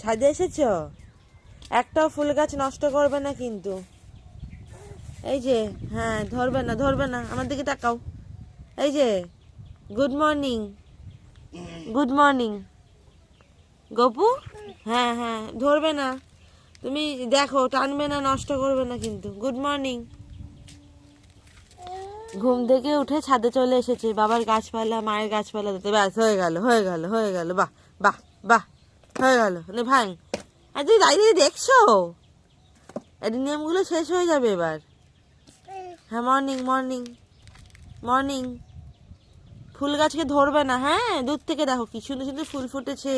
ছাদে এসেছ? একটাও ফুল গাছ নষ্ট করবে না কিন্তু। এই যে হ্যাঁ ধরবে না ধরবে না, আমার দিকে তাকাও। এই যে good morning good morning Gopu? হ্যাঁ হ্যাঁ ধরবে না। তুমি দেখো, টানবে না, নষ্ট করবে না কিন্তু। গুড মর্নিং ঘুম থেকে উঠে ছাদে চলে এসেছে। বাবার গাছপালা, মায়ের গাছপালা দিতে ব্যাস, হয়ে গেল হয়ে গেল হয়ে গেল। বাহ বাহ বাহ। হয়ে গেল। নে ভাই, আর তুই দাঁড়িয়ে দেখছ? অ্যাডিনিয়ামগুলো শেষ হয়ে যাবে এবার। হ্যাঁ মর্নিং মর্নিং মর্নিং ফুল গাছকে ধরবে না হ্যাঁ? দূর থেকে দেখো কি সুন্দর সুন্দর ফুল ফুটেছে।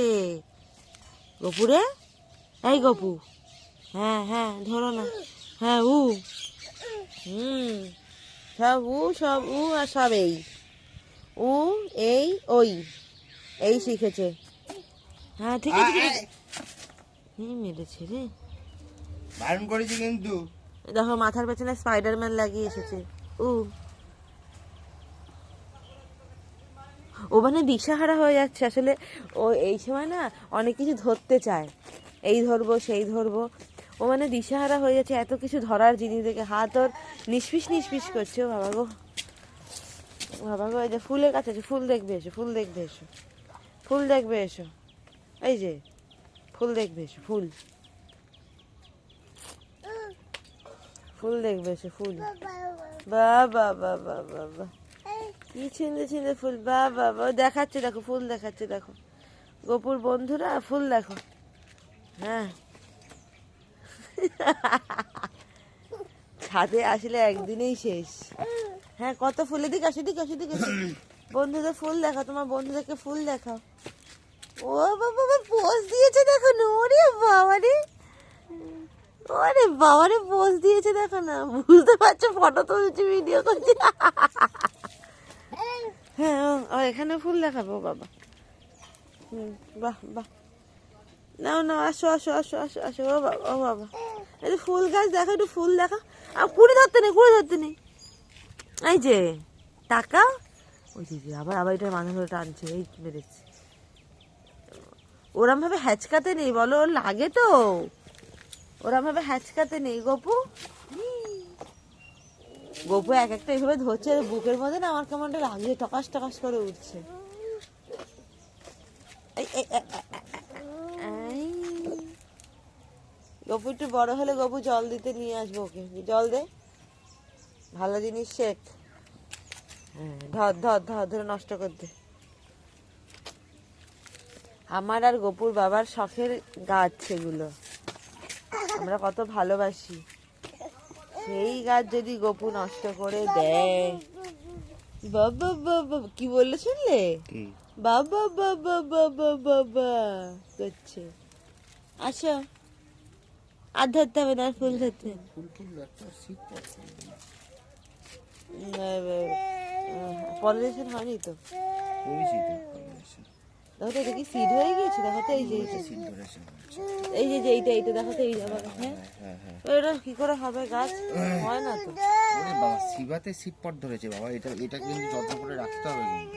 গপুরে? এই গপু। হ্যাঁ হ্যাঁ ধরো না। হ্যাঁ উ। হুম, সব উ সব উ আর সব এই। উ, এই, ওই। এই শিখেছে। হ্যাঁ ঠিক আছে ঠিক আছে। মেরেছে রে। বারণ করেছি কিন্তু। দেখো মাথার পেছনে স্পাইডারম্যান লাগিয়ে এসেছে। উ। ও মানে দিশাহারা হয়ে যাচ্ছে। আসলে ও এই সময় না অনেক কিছু ধরতে চায়। এই ধরবো সেই ধরবো। ও মানে দিশাহারা হয়ে যাচ্ছে এত কিছু ধরার জিনিস দেখে। হাত ওর নিষ্পিস নিষ্পিস করছে ও বাবা গো। বাবা গো এই যে ফুলের কাছে আছে ফুল দেখবে এসো ফুল দেখবে এসো। ফুল দেখবে এসো। এই যে, ফুল দেখবে এসো ফুল। ফুল দেখবে সে, ফুল। বা বা বা বা বা বা কি ছিঁড়ে ছিঁড়ে ফুল বা বা বা দেখাচ্ছে, দেখো, ফুল দেখাচ্ছে, দেখো। গোপুর বন্ধুরা, ফুল দেখো। হ্যাঁ। ছাদে আসলে একদিনেই শেষ। হ্যাঁ কত ফুল? এদিকে আসো এদিকে আসো আসো। বন্ধুদের ফুল দেখাও, তোমার বন্ধুদেরকে ফুল দেখাও। ও বাবা পোজ দিয়েছে দেখো না ওরে বাবা রে। ওরে বাবা রে পোজ দিয়েছে দেখো না। বুঝতে পারছ ফটো তুলছি ভিডিও করছি হ্যাঁ ও, এখানে ফুল দেখাবো বাবা। বাহ বাহ। নাও নাও আসো আসো আসো আসো আসো ও বাবা ও বাবা। এই ফুল গাছ দেখো একটু ফুল দেখা। আর কুড়ি ধরতে নেই কুড়ি ধরতে নেই। এই যে টাকা। ওই যে, আবার আবার এটা মানুষ টানছে এই মেরেছে। ওরম ভাবে হ্যাচকাতে নেই, বলো লাগে তো। ওরম ভাবে হ্যাচকাতে নেই, গপু। গপু এক একটা এইভাবে ধরছে বুকের মধ্যে না আমার কেমন একটা লাগছে টকাস টকাস করে উঠছে। গপু একটু বড় হলে গপু জল দিতে নিয়ে আসব ওকে। জল দে। ভালো জিনিস শেখ। হ্যাঁ ধর ধর ধর, ধরে নষ্ট কর দে। আমার আর গোপুর বাবার শখের গাছ সেগুলো। আমরা কত ভালোবাসি। সেই গাছ যদি গপু নষ্ট করে দেয়। বাবা বাবা কি বললে শুনলে? বাবা বাবা বাবা বাবা করছে। আসো। আর ধরতে হবে না ফুল ধরতে পলিনেশন হয়নি তো। দেখো তো এটা কি সিড হয়ে গিয়েছে? দেখো তো এই যে এই যে। এইটা এইটা দেখো তো এই যে আবার হ্যাঁ? হ্যাঁ হ্যাঁ এটা কি করে হবে গাছ? হয় না তো। বাবা শিবাতে শীত পট ধরেছে বাবা এটা এটা কিন্তু যত্ন করে রাখতে হবে কিন্তু।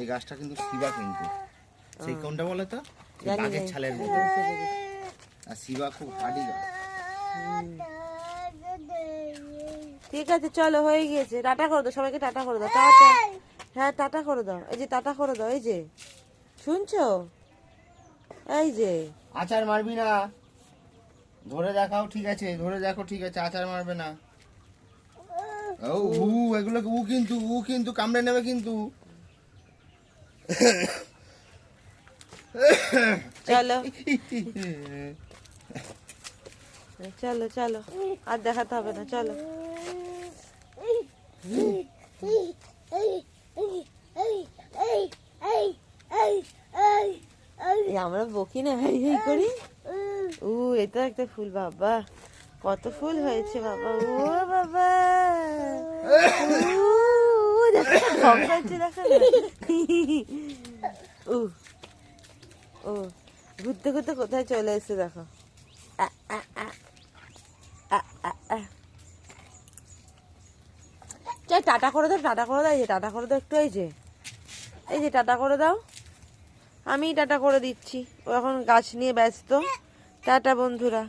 এই গাছটা কিন্তু শিবা কিন্তু। সেই কোনটা বলে তো? জানি। ছালের মতো। আর শিবা খুব হার্ডি গাছ। ঠিক আছে চলো হয়ে গিয়েছে। টাটা করে দাও সবাইকে টাটা করে দাও। টাটা। হ্যাঁ টাটা করে দাও। এই যে টাটা করে দাও এই যে। শুনছো? এই যে। আচার মারবি না। ধরে দেখাও ঠিক আছে ধরে দেখো ঠিক আছে আচার মারবে না। ও উ এগুলো উ কিন্তু উ কিন্তু কামড়ে নেবে কিন্তু। চলো। চলো চলো। আর দেখাতে হবে না চলো। এই আমরা বকি না হাই হাই করি। ও এটা একটা ফুল বাবা। কত ফুল হয়েছে বাবা। ও বাবা। ও। ও ঘুরতে ঘুরতে কোথায় চলে এসেছে দেখো। টাটা করে দাও টাটা করে দাও এই যে টাটা করে দাও একটু এই যে। এই যে টাটা করে দাও। আমি টাটা করে দিচ্ছি। ও এখন গাছ নিয়ে ব্যস্ত। টাটা বন্ধুরা।